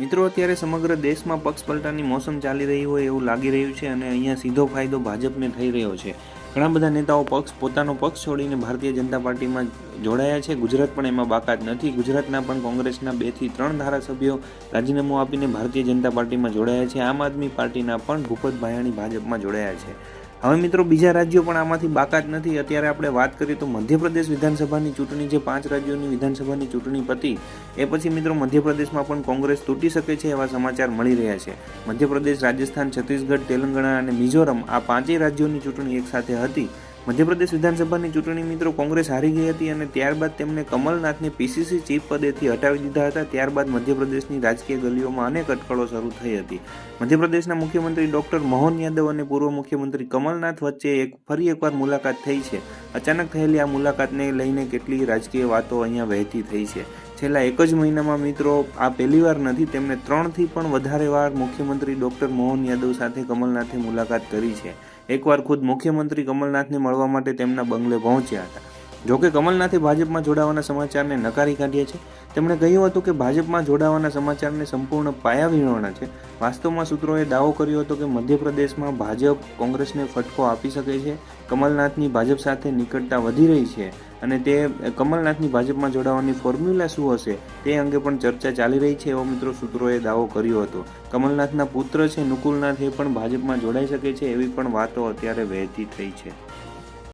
મિત્રો, અત્યારે સમગ્ર દેશમાં પક્ષ પલટાની મોસમ ચાલી રહી હોય એવું લાગી રહ્યું છે અને અહીંયા સીધો ફાયદો ભાજપને થઈ રહ્યો છે. ઘણા બધા નેતાઓ પક્ષ, પોતાનો પક્ષ છોડીને ભારતીય જનતા પાર્ટીમાં જોડાયા છે. ગુજરાત પણ એમાં બાકાત નથી. ગુજરાતના પણ કોંગ્રેસના બેથી ત્રણ ધારાસભ્યો રાજીનામું આપીને ભારતીય જનતા પાર્ટીમાં જોડાયા છે. આમ આદમી પાર્ટીના પણ ભૂપત ભાયાણી ભાજપમાં જોડાયા છે. હવે મિત્રો બીજા રાજ્યો પણ આમાંથી બાકાત નથી. અત્યારે આપણે વાત કરીએ તો મધ્યપ્રદેશ વિધાનસભાની ચૂંટણી જે પાંચ રાજ્યોની વિધાનસભાની ચૂંટણી પતી, એ પછી મિત્રો મધ્યપ્રદેશમાં પણ કોંગ્રેસ તૂટી શકે છે એવા સમાચાર મળી રહ્યા છે. મધ્યપ્રદેશ, રાજસ્થાન, છત્તીસગઢ, તેલંગાણા અને મિઝોરમ આ પાંચેય રાજ્યોની ચૂંટણી એકસાથે હતી. મધ્યપ્રદેશ વિધાનસભાની ચૂંટણી મિત્રો કોંગ્રેસ હારી ગઈ હતી અને ત્યારબાદ તેમને કમલનાથને પીસીસી ચીફ પદેથી હટાવી દીધા હતા. ત્યારબાદ મધ્યપ્રદેશની રાજકીય ગલીઓમાં અનેક અટકળો શરૂ થઈ હતી. મધ્યપ્રદેશના મુખ્યમંત્રી ડોક્ટર મોહન યાદવ અને પૂર્વ મુખ્યમંત્રી કમલનાથ વચ્ચે એક ફરી એકવાર મુલાકાત થઈ છે. અચાનક થયેલી આ મુલાકાતને લઈને કેટલી રાજકીય વાતો અહીંયા વહેતી થઈ છે. છેલ્લા એક જ મહિનામાં મિત્રો, આ પહેલીવાર નથી, તેમણે ત્રણથી પણ વધારે વાર મુખ્યમંત્રી ડૉક્ટર મોહન યાદવ સાથે કમલનાથે મુલાકાત કરી છે. એકવાર ખુદ મુખ્યમંત્રી કમલનાથને મળવા માટે તેમના બંગલે પહોંચ્યા હતા. જોકે કમલનાથે ભાજપમાં જોડાવાના સમાચારને નકારી કાઢ્યા છે. તેમણે કહ્યું હતું કે ભાજપમાં જોડાવાના સમાચારને સંપૂર્ણ પાયાવિહોણા છે. વાસ્તવમાં સૂત્રોએ દાવો કર્યો હતો કે મધ્યપ્રદેશમાં ભાજપ કોંગ્રેસને ફટકો આપી શકે છે. કમલનાથની ભાજપ સાથે નિકટતા વધી રહી છે અને તે કમલનાથની ભાજપમાં જોડાવાની ફોર્મ્યુલા શું હશે તે અંગે પણ ચર્ચા ચાલી રહી છે એવો મિત્રો સૂત્રોએ દાવો કર્યો હતો. કમલનાથના પુત્ર છે, નુકુલનાથ એ પણ ભાજપમાં જોડાઈ શકે છે એવી પણ વાતો અત્યારે વહેતી થઈ છે.